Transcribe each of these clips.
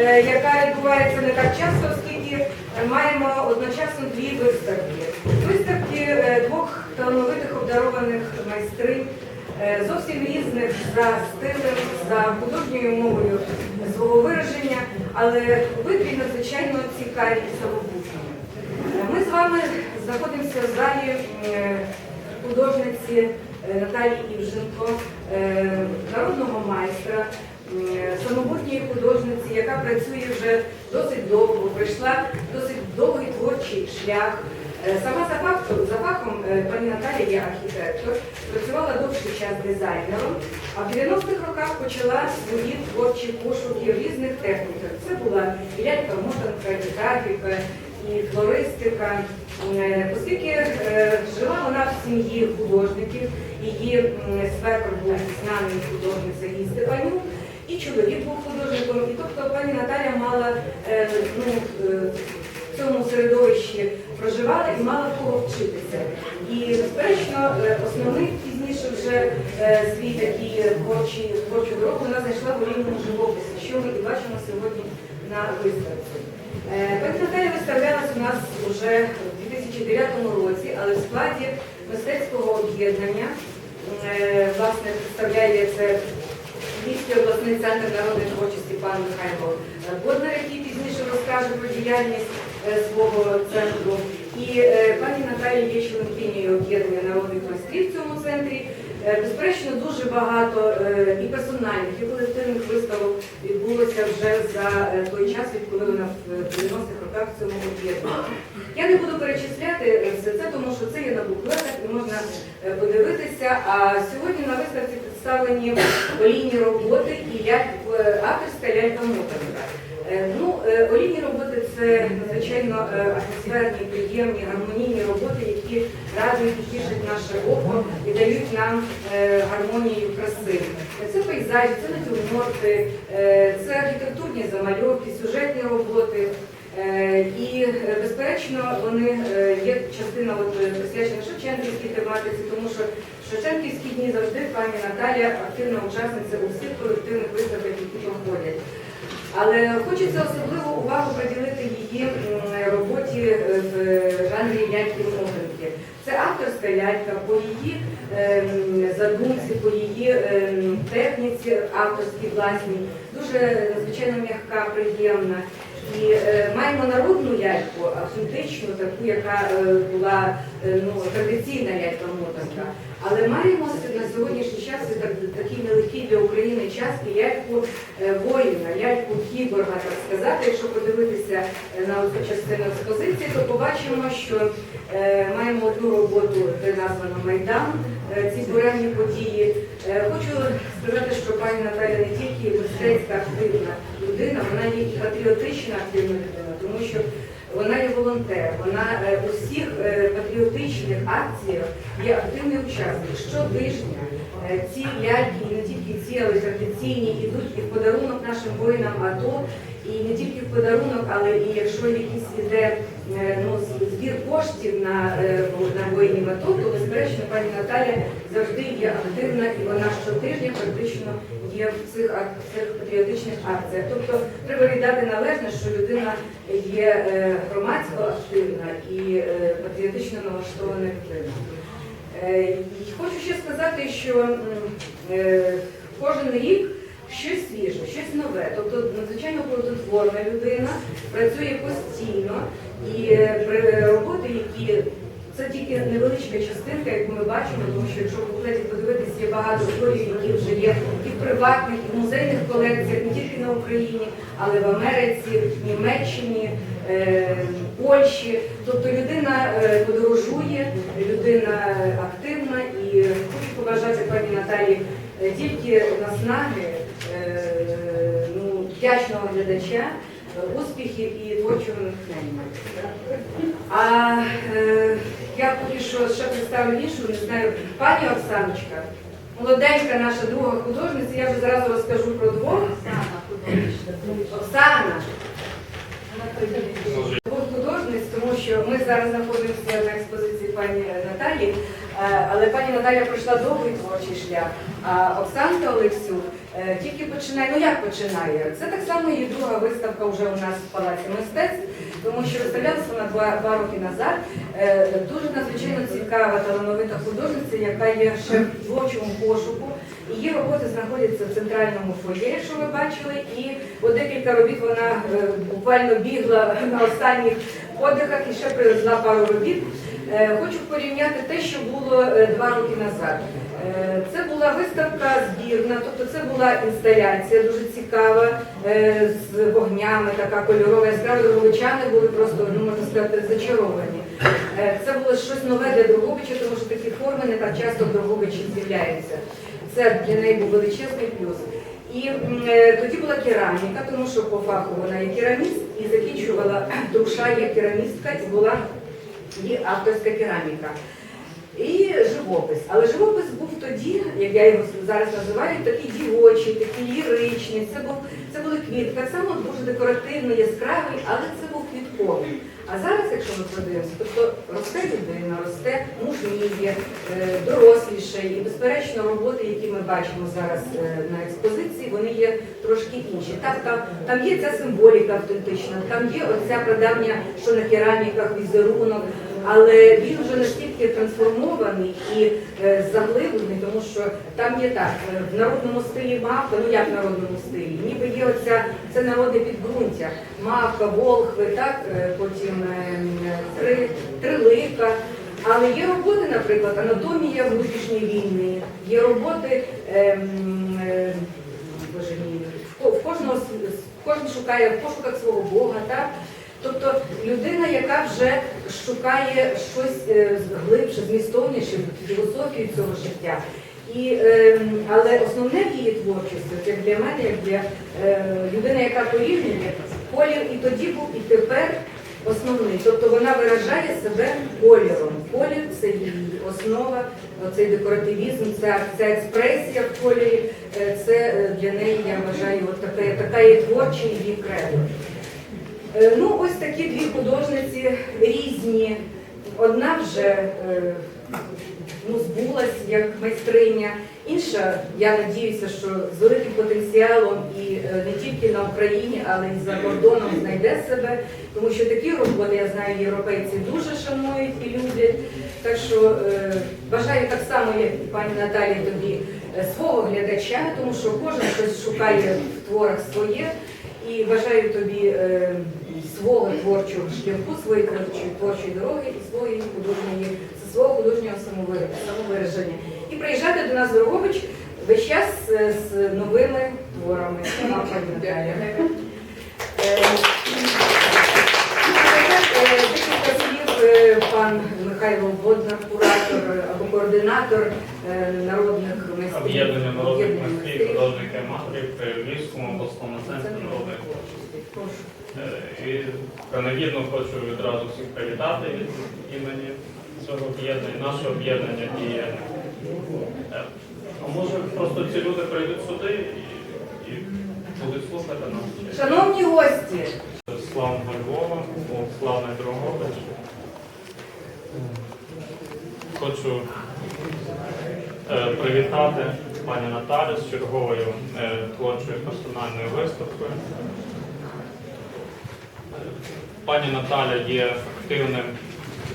е, яка відбувається не так часто, оскільки маємо одночасно дві виставки. Виставки е, двох талановитих обдарованих майстринь, е, зовсім різних за стилем, за художньою мовою свого вираження, але обидві надзвичайно цікаві і самобутні. Ми з вами знаходимося в залі художниці Наталії Івженко, народного майстра, самобутньої художниці, яка працює вже досить довго, пройшла досить довгий творчий шлях. Е, Сама за фактом, за фахом е, пані Наталія є архітектор, працювала довший час дизайнером, а в 90-х роках почала свої творчі пошуки в різних техніках. Це була і лялька мотанка, і графіка, і флористика. Е, Оскільки жила вона в сім'ї художників, її свекор був знаний художник Сергій Степанюк, і чоловік був художником. І тобто пані Наталя мала е, ну, е, в цьому середовищі проживала і мала в кого вчитися. І, безперечно, е, основний пізніше вже свій такий творчий творчу дорогу вона знайшла в олійному живописі, що ми і бачимо сьогодні на виставці. Пані Наталя виставлялась у нас вже у 2009 році, але в складі мистецького об'єднання. Власне, представляє це Львівський обласний центр народної творчості пан Михайло Боднар, який пізніше розкаже про діяльність е, свого центру. І е, пані Наталія є членкинею об'єднання народних майстрів в цьому центрі. Е, Безперечно, дуже багато і персональних, і колективних виставок відбулося вже за той час, відколи вона в 90-х роках в цьому об'єднанні. Я не буду перечисляти все це, тому що це є на буклетах і можна подивитися. А сьогодні на виставці представлені олійні роботи і ляль- е, авторська лялька мотанка. Е, Ну, е, олійні роботи це надзвичайно е, атмосферні, приємні, гармонійні роботи, які радують і тішать наше око і дають нам е, гармонію краси. Це пейзажі, це натюрморти, е, це архітектурні замальовки, сюжетні роботи. Е, І, е, безперечно, вони е, є частина е, присвячена Шевченківській тематиці, тому що Шевченківські дні завжди пані Наталя активна учасниця у всіх колективних виставках, які проходять. Але хочеться особливу увагу приділити її роботі е, в жанрі ляльки мотанки. Це авторська лялька по її ем, задумці, по її ем, техніці авторській власній, дуже надзвичайно м'яка, приємна. І е, маємо народну ляльку, автентичну, таку, яка е, була е, ну, традиційна лялька мотанка. Але маємо на сьогоднішній час такий нелегкий для України час і ляльку воїна, ляльку кіборга, так сказати. Якщо подивитися на частину експозиції, то побачимо, що маємо одну роботу, де названо Майдан, ці буремні події. Хочу сказати, що пані Наталя не тільки мистецька активна людина, вона є і патріотична активна людина, тому що вона є волонтер, вона е, у всіх е, патріотичних акціях є активний учасник. Щотижня е, ці ляльки, і не тільки ці, але й традиційні, ідуть і в подарунок нашим воїнам АТО, і не тільки в подарунок, але і якщо якийсь іде е, ну, збір коштів на, е, на воїнів АТО, то безперечно пані Наталя завжди є активна і вона щотижня практично є в цих, ак- цих патріотичних акціях. Тобто треба віддати належне, що людина є е, громадсько активна і патріотично налаштована людина. Хочу ще сказати, що кожен рік щось свіже, щось нове. Тобто надзвичайно плодотворна людина працює постійно і е, роботи, які це тільки невеличка частинка, яку ми бачимо, тому що якщо в буклеті подивитися, є багато творів, які вже є і в приватних, і в музейних колекціях, не тільки на Україні, але в Америці, в Німеччині, е, Польщі. Тобто людина е, подорожує, людина активна і хочу побажати пані Наталі тільки наснаги, ну, вдячного глядача, е, успіхів і творчого натхнення. А е, я поки що ще представлю іншу, не знаю, пані Оксаночка, молоденька наша друга художниця, я вже зразу розкажу про двох. Оксана. Двох художниць, тому що ми зараз знаходимося на експозиції пані Наталі. Е, Але пані Наталя пройшла довгий творчий шлях. А Оксанка Олексюк е, тільки починає. Ну як починає? Це так само її друга виставка вже у нас в Палаці мистецтв, тому що виставлялася вона два, два роки назад. Е, Дуже надзвичайно цікава талановита художниця, яка є ще в творчому пошуку. Її роботи знаходяться в центральному фоє, що ви бачили, і от декілька робіт вона буквально бігла на останніх подихах і ще привезла пару робіт. Е, Хочу порівняти те, що було е, два роки назад. Е, Це була виставка збірна, тобто це була інсталяція дуже цікава з вогнями, така кольорова, яскрава Дрогобичани були просто, ну можна сказати, зачаровані. Це було щось нове для Дрогобича, тому що такі форми не так часто в Дрогобичі з'являються. Це для неї був величезний плюс. І тоді була кераміка, тому що по фаху вона є кераміст і закінчувала душа є керамістка і була її авторська кераміка. І живопис. Але живопис був тоді, як я його зараз називаю, такий дівочий, такий ліричний. Це був це були квітки. Так само дуже декоративно, яскравий, але це був квітковий. А зараз, якщо ми подивимося, тобто росте людина, росте мужніє, е, доросліше, і безперечно роботи, які ми бачимо зараз е, на експозиції, вони є трошки інші. Так, там, там є ця символіка автентична, там є оця прадавня, що на кераміках візерунок, але він вже настільки трансформований і е, заглиблений, тому що там є так, в народному стилі мавка, ну як в народному стилі, ніби є оця це народне підґрунтя, мавка, волхви, так, потім трилика. Але є роботи, наприклад, анатомія внутрішньої війни, є роботи. ем, е, Боже мій, в кожного кожен шукає в пошуках свого Бога, так? Тобто людина, яка вже шукає щось е, глибше, змістовніше, філософію цього життя. І, ем, але основне в її творчості, як для мене, як для е, людини, яка порівнює, колір і тоді був, і тепер основний. Тобто вона виражає себе кольором. Колір це її основа, цей декоративізм, ця, ця експресія в кольорі, е, це е, для неї, я вважаю, от така, така є творча її кредо. Е, Ну, ось такі дві художниці різні. Одна вже ну, збулась як майстриня, інша, я надіюся, що з великим потенціалом і е, не тільки на Україні, але й за кордоном знайде себе, тому що такі роботи, я знаю, європейці дуже шанують і люблять. Так що е, бажаю так само, як і пані Наталі, тобі е, свого глядача, тому що кожен щось шукає в творах своє. І бажаю тобі е, свого творчого шляху, своєї творчої, творчої дороги і своєї художньої, свого художнього самовираження. І приїжджати до нас в Дрогобич весь час е, з новими творами. Е, е, Декілька слів пан Михайло Боднар, куратор або координатор народних майстрів. Об'єднання народних майстрів, художників і при Львівському обласному центрі народної творчості. Е, І принагідно хочу відразу всіх привітати від імені цього об'єднання. Наше об'єднання діє. Е, А може просто ці люди прийдуть сюди і, і будуть слухати нас? Шановні гості, Славного Львова, славний Дрогобич. Хочу е, привітати пані Наталю з черговою творчою персональною виставкою. Пані Наталя є активним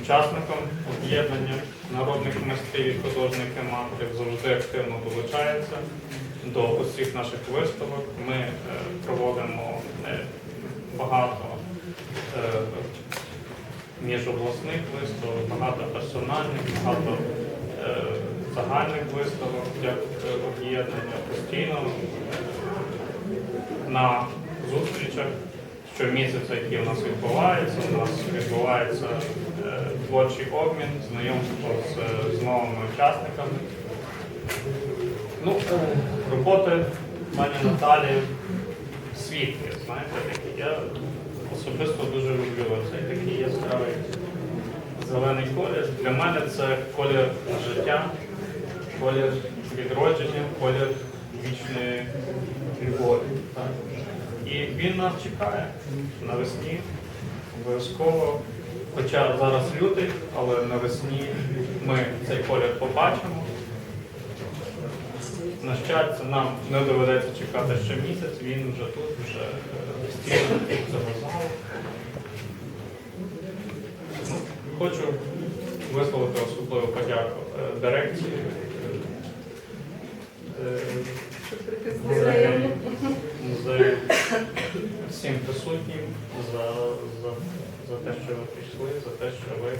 учасником об'єднання народних майстрів і художників матерів, завжди активно долучається до усіх наших виставок. Ми е, проводимо е, багато е, міжобласних виставок, багато персональних, багато загальних виставок як об'єднання постійно на зустрічах. Щомісяця, які у нас відбуваються, у нас відбувається е, творчий обмін, знайомство з, з новими учасниками. Ну, е, роботи пані Наталі світлі, знаєте, такі. Я особисто дуже люблю цей такий яскравий зелений колір. Для мене це колір життя, колір відродження, колір вічної любові. І він нас чекає навесні, обов'язково. Хоча зараз лютий, але навесні ми цей колір побачимо. На щастя, нам не доведеться чекати ще місяць, він вже тут, вже е, стіл заважав. Ну, Хочу висловити особливу подяку Взаємно. музею, всім присутнім за, за, за те, що ви прийшли, за те, що ви е,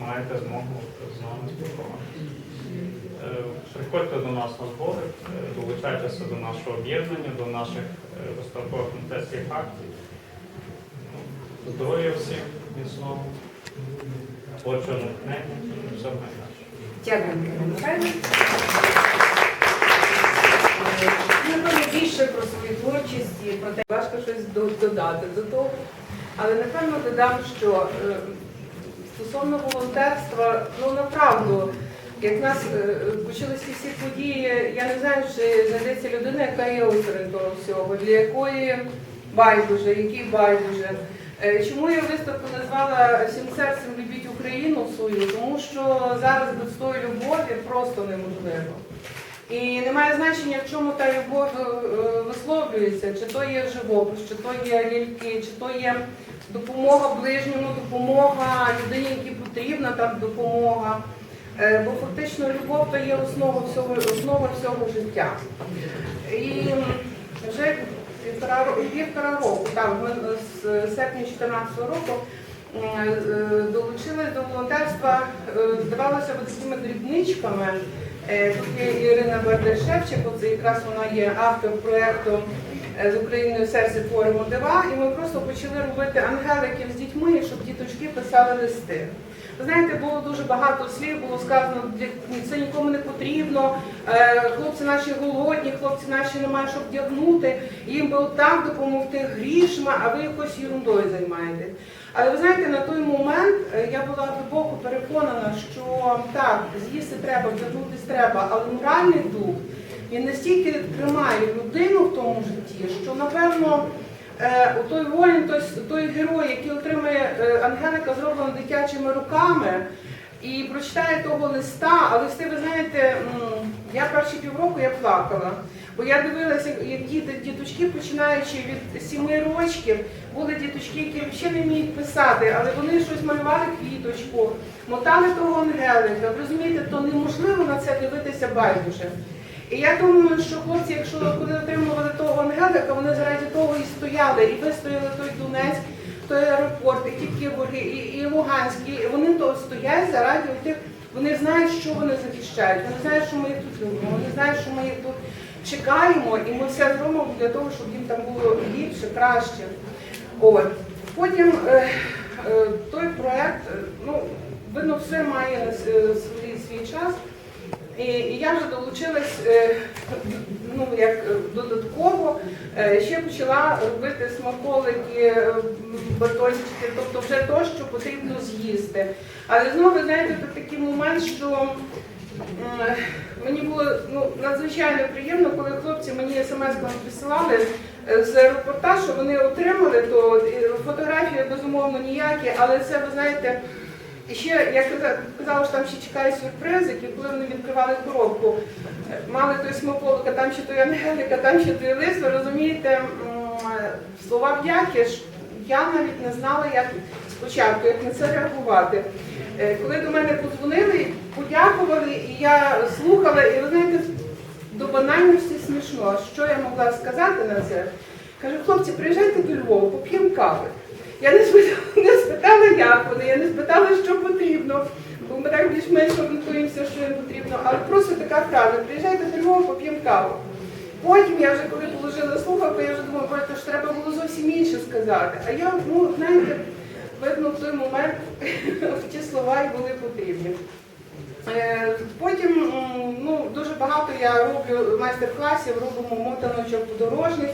маєте змогу з нами спілкуватися. Е, Приходьте до нас на збори, е, долучайтеся до нашого об'єднання, до наших е, виставкових мистецьких акцій. Ну, Здоров'я всім міцного, творчого натхнення і всього найкращого. Дякую, Михайлівна. Е, Напевно, більше про свою творчість і про те, Важко щось додати до того. Але напевно додам, що е, стосовно волонтерства, ну направду, як в нас е, почалися всі події, я не знаю, чи знайдеться людина, яка є того всього, для якої байдуже, який байдуже. Чому я виставку назвала всім серцем любіть Україну свою? Тому що зараз без тої любові просто неможливо. І немає значення, в чому та любов е, висловлюється, чи то є живопис, чи то є ляльки, чи то є допомога ближньому, допомога людині, якій потрібна там допомога. Е, Бо фактично любов то є основа всього, основа всього життя. І вже півтора, півтора року, так, ми з серпня 2014 року е, е, долучились до волонтерства, е, здавалося б, такими дрібничками. Тут є Ірина Бардашевченко, це якраз вона є автор проєкту з Україною серце творимо дива. І ми просто почали робити ангеликів з дітьми, щоб діточки писали листи. Ви знаєте, було дуже багато слів, було сказано, «Для- це нікому не потрібно, хлопці наші голодні, хлопці наші немає що вдягнути, їм би отак допомогти грішми, а ви якось ерундою займаєтесь. Але ви знаєте, на той момент е, я була глибоко переконана, що так, з'їсти треба, вдягнутися треба, але моральний дух він настільки тримає людину в тому житті, що напевно. Е, у той воїн, той, той герой, який отримає е, Ангелика, зроблено дитячими руками, і прочитає того листа, а листи, ви знаєте, я перші півроку я плакала. Бо я дивилася, як діти, діточки, починаючи від сіми рочків, були діточки, які взагалі не вміють писати, але вони щось малювали квіточку, мотали того ангелика. Розумієте, то неможливо на це дивитися байдуже. І я думаю, що хлопці, якщо коли отримували того ангелика, вони заради того і стояли, і вистояли той Донецьк, той аеропорт, і ті Ківорги, і, і Луганськ, і вони то стоять заради тих, вони знають, що вони захищають, вони знають, що ми їх тут любимо, вони знають, що ми їх тут чекаємо, і ми все зробимо для того, щоб їм там було ліпше, краще. От. Потім е, е, той проект, е, ну, видно, все має е, свій, свій час. І, і я вже долучилась е, ну, як е, додатково, е, ще почала робити смаколики, е, батончики, тобто вже то, що потрібно з'їсти. Але знову, ви знаєте, тут такий момент, що м, мені було ну, надзвичайно приємно, коли хлопці мені смс присилали е, з аеропорта, що вони отримали, то е, фотографії безумовно ніякі, але це, ви знаєте, ще я казала, що там ще чекає сюрприз, і коли вони відкривали коробку, е, мали той смаколик, а там ще той ангелик, а там ще той лист, розумієте, слова вдяки я навіть не знала, як спочатку, як на це реагувати. Е, Коли до мене подзвонили, подякували, і я слухала, і ви знаєте, до банальності смішно. Що я могла сказати на це? Кажу, хлопці, приїжджайте до Львова, поп'ємо кави. Я не спитала, як вони, я не спитала, що потрібно, бо ми так більш-менш орієнтуємося, що їм потрібно. Але просто така фраза, приїжджайте до Львова, поп'ємо каву. Потім я вже коли положила слухавку, я вже думала, «Боже, то ж треба було зовсім інше сказати. А я, ну, знаєте, видно, в той момент ті слова і були потрібні. Е, Потім ну, дуже багато я роблю майстер-класів, робимо мотаночок подорожних.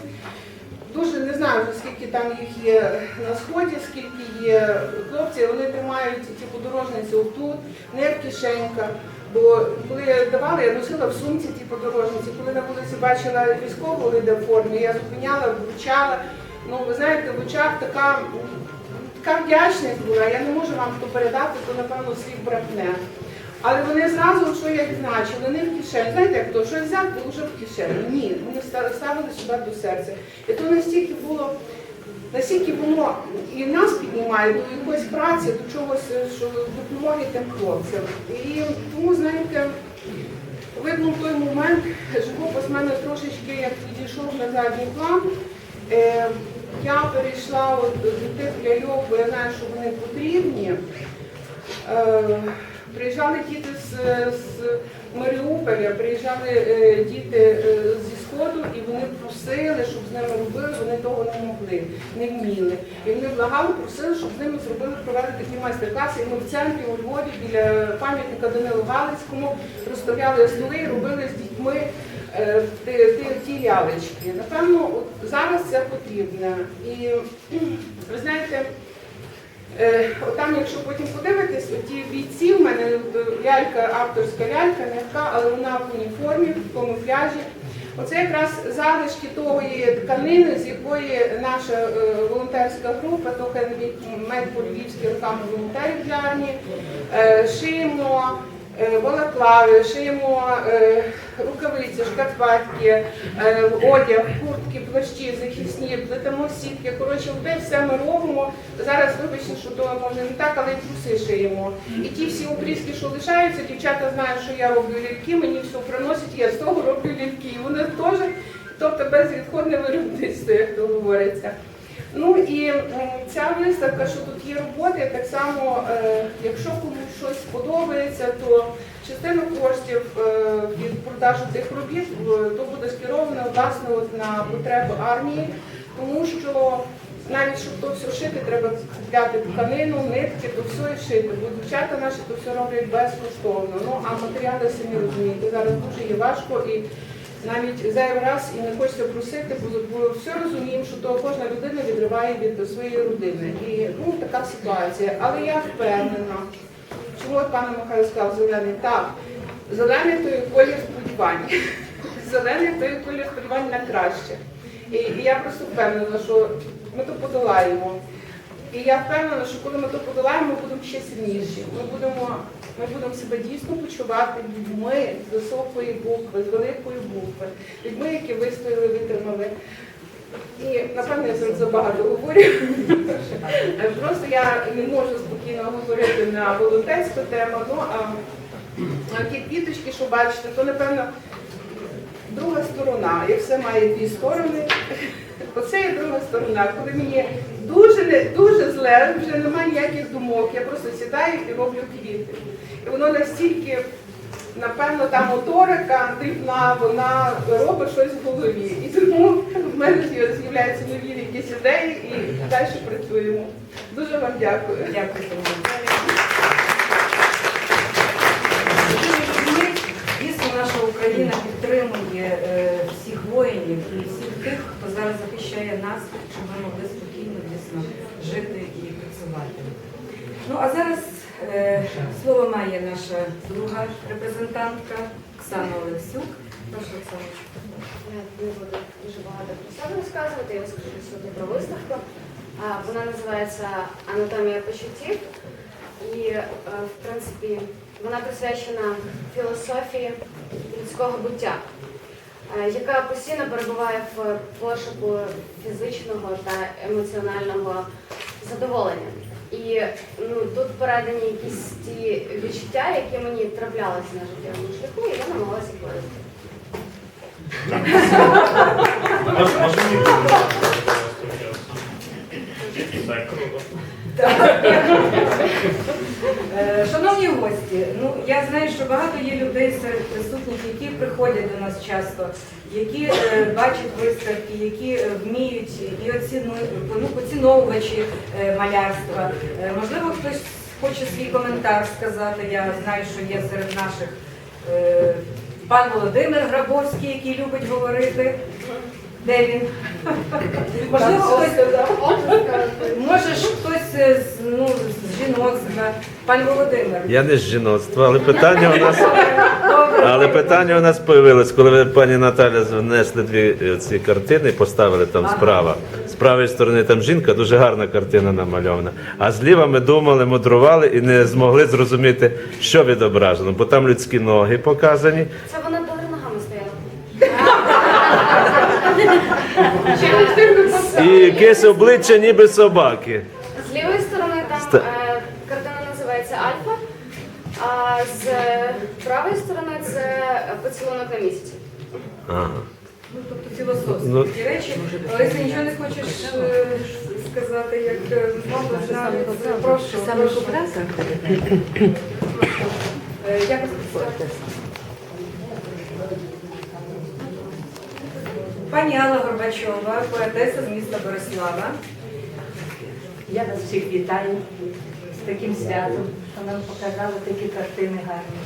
Дуже не знаю, скільки там їх є на сході, скільки є хлопців, вони тримають ці подорожниці отут, не в кишеньках. Бо коли я давала, я носила в сумці ті подорожниці. Коли на вулиці бачила військову йде я зупиняла, вручала. Ну, ви знаєте, в очах така, така вдячність була, я не можу вам то передати, то напевно слів бракне. Але вони зразу, що як значили, не в кишені. Знаєте, як то, щось взяв, то вже в кишені. Ні, вони ставили сюди до серця. І то настільки було, настільки воно і нас піднімає до якоїсь праці, до чогось, е, що допомоги тим хлопцям. І тому, знаєте, видно в той момент, живопис мене трошечки як відійшов на задній план. Я перейшла от до тих ляльок, бо я знаю, що вони потрібні. Е, Приїжджали діти з, з Маріуполя, приїжджали е, діти е, зі Сходу, і вони просили, щоб з ними робили, вони того не могли, не вміли. І вони благали, просили, щоб з ними зробили, провели такі майстер-класи. І ми в центрі у Львові біля пам'ятника Данилу Галицькому розставляли столи і робили з дітьми ті, ті, лялечки. Напевно, от зараз це потрібно. І ви знаєте. Е, Отам, якщо потім подивитись, ті бійці, в мене е, лялька, авторська лялька, м'яка, але вона в уніформі, в камуфляжі. Оце якраз залишки тої тканини, з якої наша е, волонтерська група, трохи медико львівські руками волонтерів для армії, е, шиємо е, балаклави, шиємо е, рукавиці, шкарпетки, е, одяг, куртки, плащі, захисні, плетемо сітки. Коротше, те все ми робимо. Зараз вибачте, що то може не так, але і труси шиємо. І ті всі обрізки, що лишаються, дівчата знають, що я роблю ляльки, мені все приносять, я з того роблю ляльки. І вони теж, тобто безвідходне виробництво, як то говориться. Ну і ця виставка, що тут є роботи, так само, е, якщо комусь щось подобається, то частину коштів е, від продажу тих робіт е, то буде скеровано власне от на потреби армії, тому що навіть щоб то все шити, треба купляти тканину, нитки, то все і шити. Бо дівчата наші то все роблять безкоштовно. Ну а матеріали самі розумієте, зараз дуже є важко і навіть зайвий раз і не хочеться просити, бо, все розуміємо, що то кожна людина відриває від своєї родини. І ну така ситуація. Але я впевнена, чому пане Михайло сказав зелений? Так, зелений то є колір сподівань. Зелений то є колір сподівань на краще. І, і я просто впевнена, що ми то подолаємо. І я впевнена, що коли ми то подолаємо, ми будемо ще сильніші. Ми будемо, ми будемо себе дійсно почувати людьми з високої букви, з великої букви, людьми, які вистояли, витримали. І напевно я зараз забагато говорю. Просто я не можу спокійно говорити на волонтерську тему. Ну а ті квіточки, що бачите, то напевно друга сторона. І все має дві сторони. Оце є друга сторона. Коли мені дуже не дуже зле, вже немає ніяких думок. Я просто сідаю і роблю квіти. І воно настільки, напевно, та моторика дрібна, вона робить щось в голові. І тому в мене з'являються нові якісь ідеї і далі працюємо. Дуже вам дякую. Дякую. Дійсно, наша Україна підтримує е, всіх воїнів і всіх тих, хто зараз захищає нас, щоб ми могли спокійно дійсно жити і працювати. Ну а зараз слово має наша друга репрезентантка Оксана Олексюк. Прошу Оксана. Я не буду дуже багато про себе розказувати, я розкажу сьогодні про виставку. Вона називається Анатомія почуттів. І, е, в принципі, вона присвячена філософії людського буття, е, яка постійно перебуває в пошуку фізичного та емоціонального задоволення. І ну, тут передані якісь ті відчуття, які мені траплялися на життєвому шляху, і я намагалася мені Так, круто. Е, Шановні гості, ну я знаю, що багато є людей серед присутніх, які приходять до нас часто, які е, бачать виставки, які е, вміють і оціну, ну, поціновувачі е, малярства. Е, можливо, хтось хоче свій коментар сказати. Я знаю, що є серед наших е, пан Володимир Грабовський, який любить говорити. Де він? Можливо, хтось Може хтось ну, з жіноцтва, пан Володимир. Я не з жіноцтва, але питання у нас Але питання у нас появилось, коли ви, пані Наталя, внесли дві е, ці картини, поставили там справа. З правої сторони там жінка, дуже гарна картина намальована. А зліва ми думали, мудрували і не змогли зрозуміти, що відображено, бо там людські ноги показані. Це вона догори ногами стояла. І якесь обличчя ніби собаки. З лівої сторони там Ста- е, картина називається Альфа, а з правої сторони це поцілунок на місяці. Ага. Ну, тобто філософські Ну, такі речі. Олеся, нічого не хочеш е, сказати, як е, мова знали? Прошу, прошу. Е, Як вас представити? Пані Алла Горбачова, поетеса з міста Борислава. Я вас всіх вітаю з таким святом, що нам показали такі картини гарні,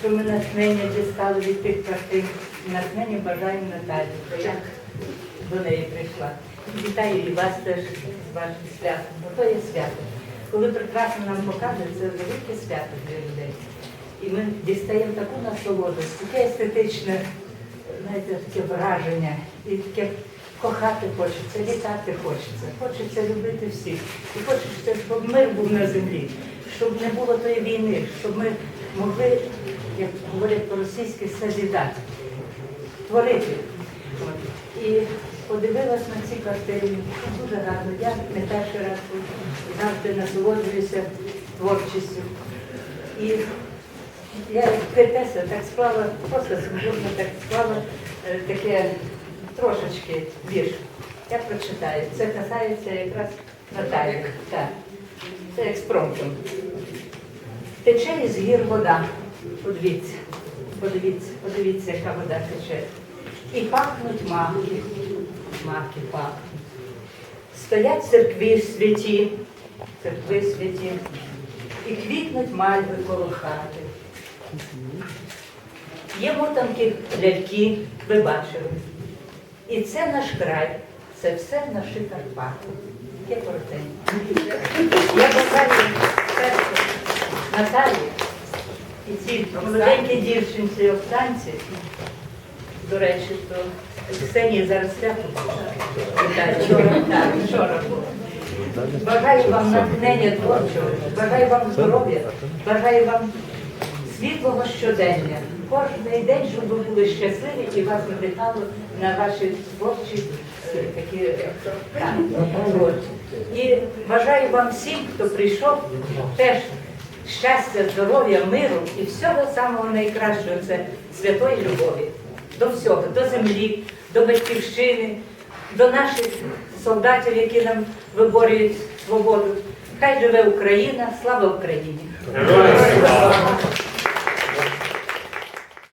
що ми натхнення дістали від тих картин. Натхнення бажаю Наталі, що я до неї прийшла. Вітаю і вас теж з вашим святом, бо то є свято. Коли прекрасно нам показують, це велике свято для людей. І ми дістаємо таку насолоду, таке естетичне, знаєте, таке враження, і таке кохати хочеться, вітати хочеться, хочеться любити всіх. І хочеться, щоб мир був на землі, щоб не було тої війни, щоб ми могли, як говорять по-російськи, созідати, творити. І подивилась на ці картини. Дуже гарно. Я не перший раз тут завжди насолоджуюся творчістю. І я як поетеса так склала, просто сумбурно так склала е, таке трошечки вірш. Я прочитаю. Це касається якраз Наталі. Це експромтом. Тече із гір вода. Подивіться, подивіться, подивіться, яка вода тече. І пахнуть маки. Маки пахнуть. Стоять церкві святі, церкви святі, і квітнуть мальви коло хати. Є мотанки ляльки, ви бачили. І це наш край, це все наші Карпати. Є коротенько. Я бажаю Наталі і цій молоденькій дівчинці Оксанці. До речі, то Ксенії зараз свято. Вчора, було. Бажаю вам натхнення творчого, бажаю вам здоров'я, бажаю вам світлого щодення. Кожний день, щоб ви були щасливі і вас надихало на ваші творчі такі так, от. І бажаю вам всім, хто прийшов, теж щастя, здоров'я, миру і всього самого найкращого це святої любові. До всього, до землі, до батьківщини, до наших солдатів, які нам виборюють свободу. Хай живе Україна, слава Україні!